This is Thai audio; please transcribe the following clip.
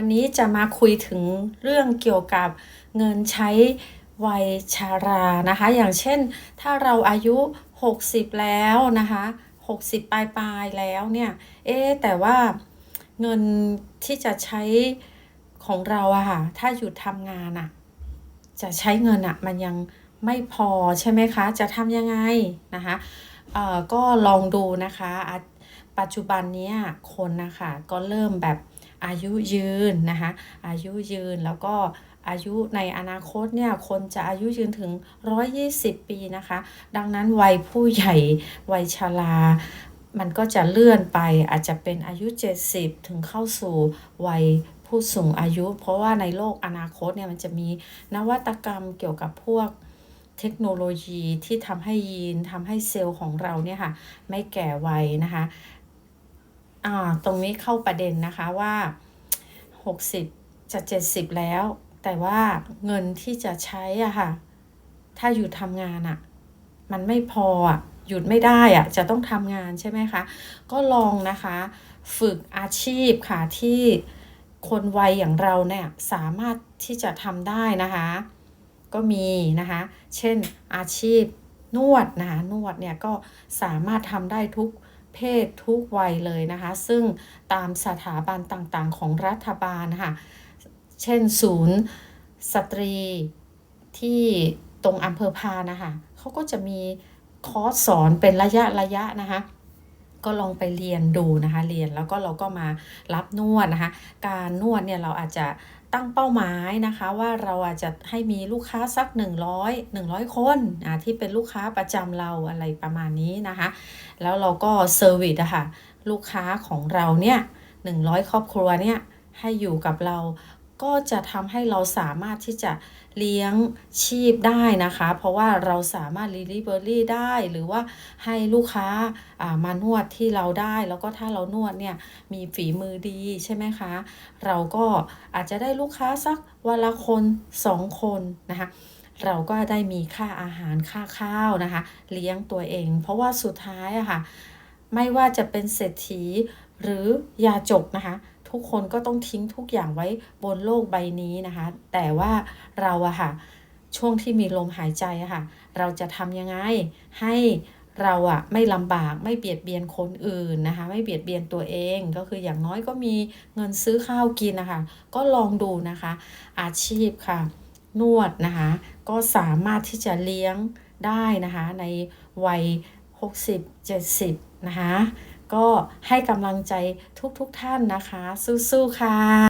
วันนี้จะมาคุยถึงเรื่องเกี่ยวกับเงินใช้วัยชารานะคะ อย่างเช่นถ้าเราอายุ 60 แล้วนะคะ 60 ปลายปลายแล้วเนี่ยเอ๊แต่ว่าเงินที่จะใช้ของเราอะค่ะถ้าหยุดทำงานอะจะใช้เงินอะมันยังไม่พอใช่ไหมคะ จะทำยังไงนะคะเอ่อก็ลองดูนะคะ ปัจจุบันนี้คนนะคะก็เริ่มแบบ อายุยืนนะคะอายุยืนแล้วก็อายุในอนาคตเนี่ยคนจะอายุยืนถึง 120 ปีนะคะ ดังนั้นวัยผู้ใหญ่วัยชรามันก็จะเลื่อนไปอาจจะเป็นอายุ 70 ถึงเข้าสู่วัยผู้สูงอายุ เพราะว่าในโลกอนาคตเนี่ยมันจะมีนวัตกรรมเกี่ยวกับพวกเทคโนโลยีที่ทำให้ยีนทำให้เซลล์ของเราเนี่ยค่ะไม่แก่วัยนะคะ ตรงนี้เข้าประเด็นนะคะว่า 60 จะ 70 แล้ว แต่ว่าเงินที่จะใช้อะค่ะ ถ้าหยุดทำงานอะ มันไม่พออะหยุดไม่ได้อะจะต้องทำงานใช่ไหมคะ ก็ลองนะคะ ฝึกอาชีพค่ะ ที่คนวัยอย่างเราเนี่ยสามารถที่จะทำได้นะคะ ก็มีนะคะ เช่นอาชีพนวดนะคะนวดเนี่ยก็สามารถทำได้ทุก เพศทุกวัยเลยนะคะ ซึ่งตามสถาบันต่างๆ ของรัฐบาลนะคะเช่นศูนย์สตรีที่ตรงอำเภอพานนะคะเขาก็จะมีคอร์สสอนเป็นระยะระยะนะคะ ก็ลองไปเรียนดูนะคะ เรียนแล้วก็เราก็มารับนวดนะคะ การนวดเนี่ยเราอาจจะ ตั้งเป้าหมายนะคะ ว่าเราอาจจะให้มีลูกค้าสัก 100 100 คนอะที่เป็นลูกค้าประจำเราอะไรประมาณนี้นะคะ แล้วเราก็เซอร์วิสอะค่ะลูกค้าของเราเนี่ย100 ครอบครัวเนี่ยให้อยู่กับเรา ก็จะทำให้เราสามารถที่จะเลี้ยงชีพได้นะคะ เพราะว่าเราสามารถ delivery ได้หรือว่าให้ลูกค้าอ่ามานวดที่เราได้ แล้วก็ถ้าเรานวดเนี่ยมีฝีมือดีใช่ไหมคะ เราก็อาจจะได้ลูกค้าสักวันละคนสองคนนะคะเราก็ได้มีค่าอาหารค่าข้าวนะคะ เลี้ยงตัวเอง เพราะว่าสุดท้ายอะค่ะไม่ว่าจะเป็นเศรษฐีหรือยาจกนะคะ ทุกคนก็ต้องทิ้งทุกอย่างไว้บนโลกใบนี้นะคะ แต่ว่าเราอะค่ะ ช่วงที่มีลมหายใจอะค่ะ เราจะทำยังไงให้เราอะไม่ลำบากไม่เบียดเบียนคนอื่นนะคะ ไม่เบียดเบียนตัวเองก็คืออย่างน้อยก็มีเงินซื้อข้าวกินนะคะ ก็ลองดูนะคะ อาชีพค่ะ นวดนะคะ ก็สามารถที่จะเลี้ยงได้นะคะ ในวัย 60 70 นะคะ ก็ให้กำลังใจทุกๆทท่านนะคะ สู้ๆค่ะ